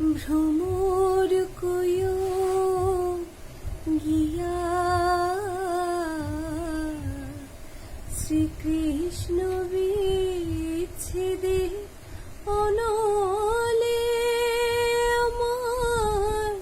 ভ্রমর কয়ো গিয়া। শ্রীকৃষ্ণ বিচ্ছেদে অনলে আমার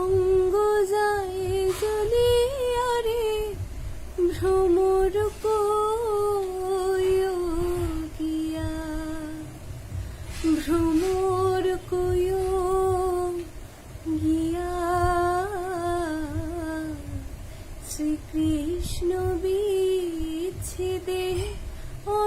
অঙ্গ যায় জ্বলিয়া রে ভ্রমর কয়ো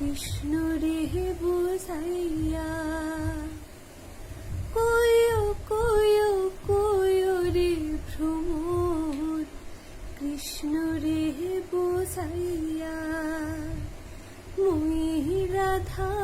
কৃষ্ণ রে বুঝাইয়া কয়ো কয়ো কয়ো রে ভ্রমর। কৃষ্ণ রে বুঝাইয়া মুই রাধা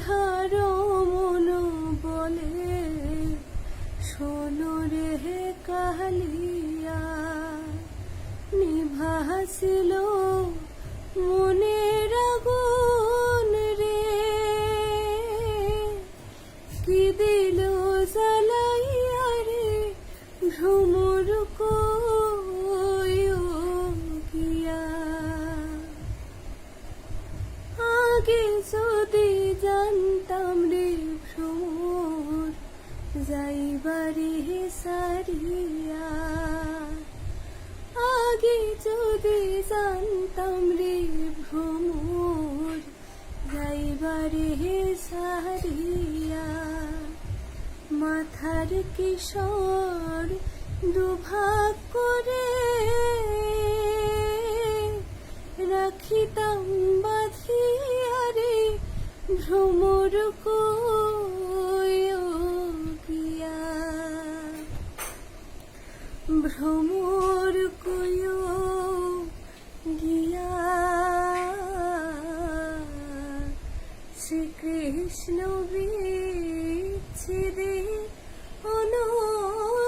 বেরাধার মন বলে, শোনো রে কালিয়া নিভাসিল মনের আগুন রে। কি দিল জ্বালাইয়া রে ভ্রমর কয়ো যদি জানতাম রে ভ্রমর যাইবারে সারিয়া। আগে যদি জানতাম রে ভ্রমর যাইবারে সারিয়া। মাথার কিশোর দুভাগ করে রাখিতাম বাঁধিয়া রে ভ্রমর গিয়া ভ্রমর গিয়া শ্রীকৃষ্ণ বিচ্ছেদে অনলে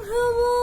home, home.